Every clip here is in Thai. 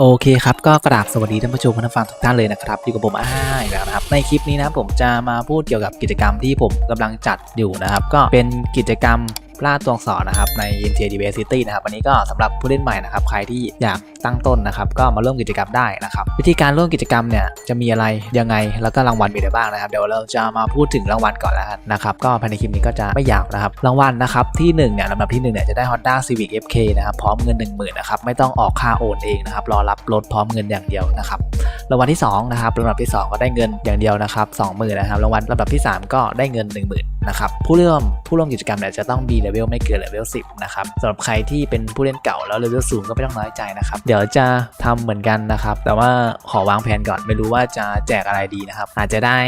โอเคครับก็กราบสวัสดีท่านผู้ชมท่านผู้ฟังทุกท่านเลยนะครับอยู่กับผมอ้ายแล้วนะครับในคลิปนี้นะผมจะมาพูดเกี่ยวกับกิจกรรมที่ผมกำลังจัดอยู่นะครับก็เป็นกิจกรรม พล่าตัวอักษรนะครับใน MTA Diversity นะครับวันนี้ก็สำหรับผู้เล่นใหม่นะครับใครที่อยากตั้งต้นนะครับก็มาร่วมกิจกรรมได้นะครับวิธีการร่วมกิจกรรมเนี่ยจะมีอะไรยังไงแล้วก็รางวัลมีอะไรบ้างนะครับเดี๋ยวเราจะมาพูดถึงรางวัลก่อนแล้วนนะครับก็ภายในคลิปนี้ก็จะไม่ยาวนะครับรางวัลนะครับที่1เนี่ยลำดับที่1เนี่ยจะได้ Honda Civic FK นะครับพร้อมเงิน 10,000นะครับไม่ต้องออกค่าโอนเองนะครับรอรับรถพร้อมเงินอย่างเดียวนะครับรางวัลที่2นะครับลำดับที่ 2 ก็ได้เงินอย่างเดียวนะครับ20,000นะครับรางวัลลำดับที่ 3 ก็ได้เงิน 10,000 นะครับผู้ร่วมผู้ร่วมกิจกรรมเนี่ยจะต้องมีเลเวลไม่เกินเลเวล10นะครับสำหรับใครที่เป็นผู้เล่นเก่าแล้วเลเวลสูงก็ไม่ต้องน้อยใจนะครับเดี๋ยวจะทำเหมือนกันนะครับ แต่ว่าขอวางแผนก่อนไม่รู้ว่าจะแจกอะไรดีนะครับ อาจจะได้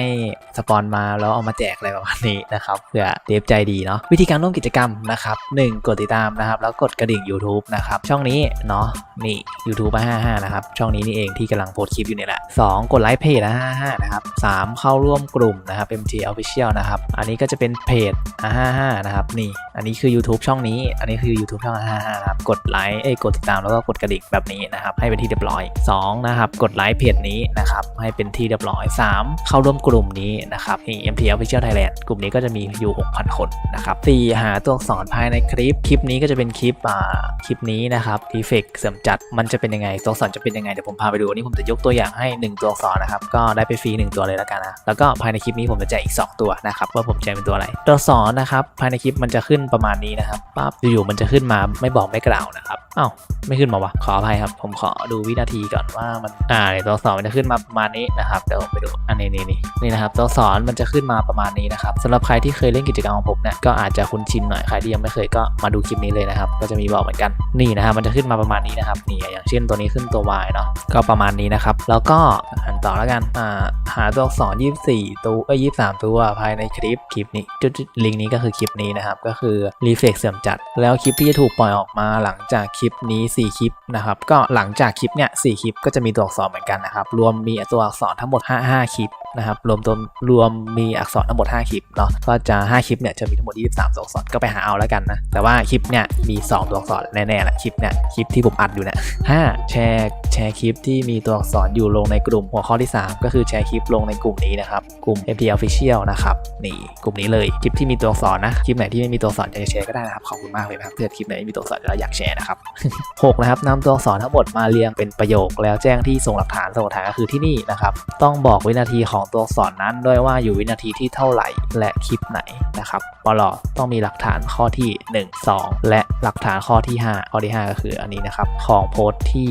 สปอนมาแล้วเอามาแจกอะไรประมาณนี้นะครับเผื่อเดฟใจดีเนาะวิธีการร่วมกิจกรรมนะครับหนึ่งกดติดตามนะครับ แล้วกดกระดิ่ง YouTube นะครับช่องนี้เนาะนี่ YouTube 55นะครับช่องนี้นี่เองที่กำลังโพสคลิปอยู่นี่แหละสองกดไลค์เพจ55นะครับสามเข้าร่วมกลุ่มนะครับ MT Official นะครับอันนี้ก็จะเป็นเพจ55นะครับนี่อันนี้คือ YouTube ช่องนี้ อันนี้คือ YouTube ช่อง55นะครับกดไลค์เอ้ยกดติดตามแล้วก็กดกระดิ่งแบบนี้นะครับให้เป็นที่เรียบร้อยสองนะครับกดไลค์เพจนี้นะครับให้เป็นที่เรียบร้อยสามเข้าร่วมกลุ่มนี้นะครับนี่ MT Official Thailand กลุ่มนี้ก็จะมีอยู่ 6,000 คนนะครับสี่หาตัวอักษรภายในคลิป คลิปนี้ก็จะเป็นคลิปอ่าคลิปนี้นะครับดีเฟกเสริมจัดมันจะเป็นยังไงตัวอักษรจะเป็นยังไงเดี๋ยวผมพาไปดูอันนี้ผมจะยกตัวอย่างให้ 1 ตัวอักษรนะครับก็ได้ไปฟรี1ตัวเลยแล้วกันนะแล้วก็ภายในคลิปนี้ผมจะแจกอีก 2 ตัวนะครับว่าผมแจกเป็นตัวอะไร ตัวอักษรนะครับภายในคลิปมันจะขึ้นประมาณนี้นะครับปั๊บอยู่ๆมันจะขึ้นมาไม่บอกไม่กล่าวนะครับอ้าวไม่ขึ้นมาวะขออภัยครับ ผมขอดูวินาทีก่อนว่ามันอ่าเนี่ยตัวอักษรมันจะขึ้นมาประมาณนี้นะครับเดี๋ยวผมไปดูอันนี้นี่นี่นี่นะครับตัวอักษรมันจะขึ้นมาประมาณนี้นะครับสำหรับใครที่เคยเล่นกิจกรรมของผมเนี่ยก็อาจจะคุ้นชินหน่อยใครที่ยังไม่เคยก็มาดูคลิปนี้เลยนะครับ ก็จะมีบอกเหมือนกันนี่นะครับมันจะขึ้นมาประมาณนี้นะครับนี่อย่างเช่นตัวนี้ขึ้นตัว Y เนาะก็ประมาณนี้นะครับ แล้วก็อ่านต่อแล้วกันอ่าหาตัวอักษร24 ตัวเอ้ย23 ตัวภายในคลิปคลิปนี้จุดลิงก์นี้ก็คือคลิปนี้นะครับ ก็คือรีเฟกเสื่อมจัด แล้วคลิปที่จะถูกปล่อยออกมาหลังจากคลิปนี้ 4 คลิปนะครับ ก็หลังจากคลิปเนี่ยสคลิปก็จะมีตัวอักษรเหมือนกันนะครับ รวมมีตัวอักษรทั้งหมด 5 5 คลิปนะครับรวมตัวรวมมีอักษรทั้งหมด 5 คลิปเนาะก็จะ 5 คลิปเนี่ยจะมีทั้งหมด 23 ตัวอักษรก็ไปหาเอาแล้วกันนะ แต่ว่าคลิปเนี่ยมี 2 ตัวอักษรแน่ๆแหละคลิปเนี่ยคลิปที่ผมอัดอยู่เนี่ยห้าแชร์แชร์คลิปที่มีตัวอักษรอยู่ลงในกลุ่มหัวข้อที่ 3 ก็คือแชร์คลิปลงในกลุ่มนี้นะครับ กลุ่ม MT Official นะครับนี่กลุ่มนี้เลยคลิปที่มีตัวอักษรนะคลิปไหนที่ไม่มีตัวอักษรจะแชร์ก็ได้นะครับขอบคุณมากเลยนะครับถ้าเกิดคลิปไหนไม่มีตัวอักษรเราอยากแชร์นะครับ6นะครับนำตัวอักษรทั้งหมดมาเรียงเป็นประโยค แล้วแจ้งที่ส่งหลักฐานส่งหลักฐานก็คือที่นี่นะครับต้องบอกวินาทีของตัวอักษรนั้นด้วยว่าอยู่วินาทีที่เท่าไหร่และคลิปไหนนะครับปลอต้องมีหลักฐานข้อที่ 1 2 และหลักฐานข้อที่ 5 ข้อที่ 5 ก็คืออันนี้นะครับ ของโพสต์ที่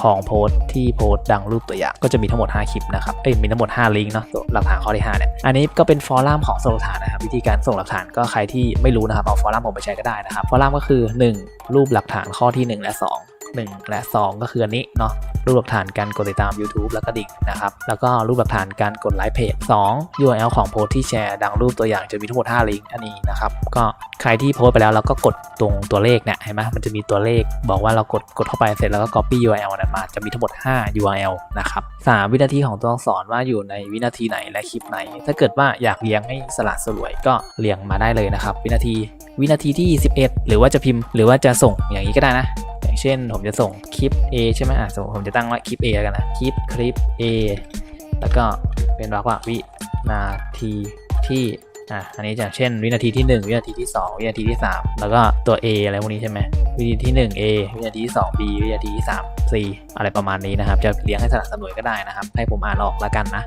ของโพสต์ที่โพสต์ดังรูปตัวอย่าง ก็จะมีทั้งหมด 5 คลิปนะครับ เอ้ย มีทั้งหมด 5 ลิงก์เนาะหลักฐานข้อที่ 5 เนี่ย อันนี้ก็เป็นฟอรัมของส่งหลักฐานนะครับ วิธีการส่งหลักฐานก็ใครที่ไม่รู้นะครับ เอาฟอรัมผมไปใช้ก็ได้นะครับ ฟอรัมก็คือ 1 รูปหลักฐานข้อที่ 1 และ 2 1 และ 2 ก็คืออันนี้เนาะรูปหลักฐานการกดติดตาม YouTube แล้วก็ดิ่งนะครับ แล้วก็รูปหลักฐานการกดไลค์เพจ 2 URL ของโพสที่แชร์ดังรูปตัวอย่างจะมีทั้งหมด5ลิงก์อันนี้นะครับ ก็ใครที่โพสไปแล้วเราก็กดตรงตัวเลขเนี่ยเห็นไหมมันจะมีตัวเลข บอกว่าเรากดกดเข้าไปเสร็จแล้วก็ copy URL นั้นมาจะมีทั้งหมด 5 URL นะครับ3วินาทีของตัวอักษรว่าอยู่ในวินาทีไหนและคลิปไหน ถ้าเกิดว่าอยากเรียงให้สละสลวยก็เรียงมาได้เลยนะครับ วินาทีวินาทีที่ 11 หรือว่าจะพิมพ์หรือว่าจะส่งอย่างนี้ก็ได้นะ เช่น ผมจะส่งคลิป A ใช่ไหมอะสมมติผมจะตั้งว่าคลิป A แล้วกันนะ คลิปคลิป A แล้วก็เป็นรักว่าวินาทีที่อะอันนี้อย่างเช่นวินาทีที่ 1 วินาทีที่ 2 วินาทีที่ 3 แล้วก็ตัว A อะไรพวกนี้ใช่ไหมวินาทีที่ 1 A วินาทีที่ 2 B วินาทีที่ 3 C อะไรประมาณนี้นะครับ จะเลี้ยงให้สลับสนวยก็ได้นะครับ ให้ผมอ่านออกแล้วกันนะ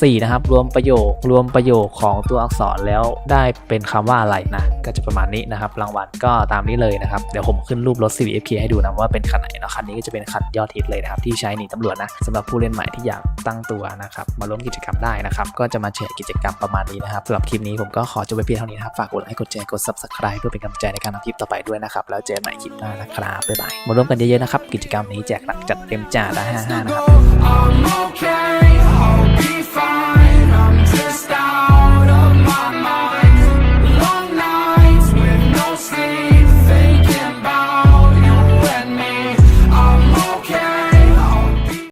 4 นะครับ รวมประโยครวมประโยคของตัวอักษรแล้วได้เป็นคำว่าอะไรนะก็จะประมาณนี้นะครับ รางวัลก็ตามนี้เลยนะครับ เดี๋ยวผมขึ้นรูปรถ CVFK ให้ดูนะว่าเป็นคันไหนเนาะคันนี้ก็จะเป็นคันยอดฮิตเลยนะครับ ที่ใช้หนีตำรวจนะสำหรับผู้เล่นใหม่ที่อยากตั้งตัวนะครับ มาร่วมกิจกรรมได้นะครับ ก็จะมาแชร์กิจกรรมประมาณนี้นะครับสำหรับคลิปนี้ผมก็ขอจบไปเพียงเท่านี้นะครับฝากกดไลค์กดแชร์กด subscribe เพื่อเป็นกำลังใจในการทำคลิปต่อไปด้วยนะครับแล้วเจอกันใหม่คลิปหน้านะครับบ๊ายบายมาร่วมกันเยอะๆนะครับกิจกรรมนี้แจกหนักจัดเต็มจ้าละ55นะครับ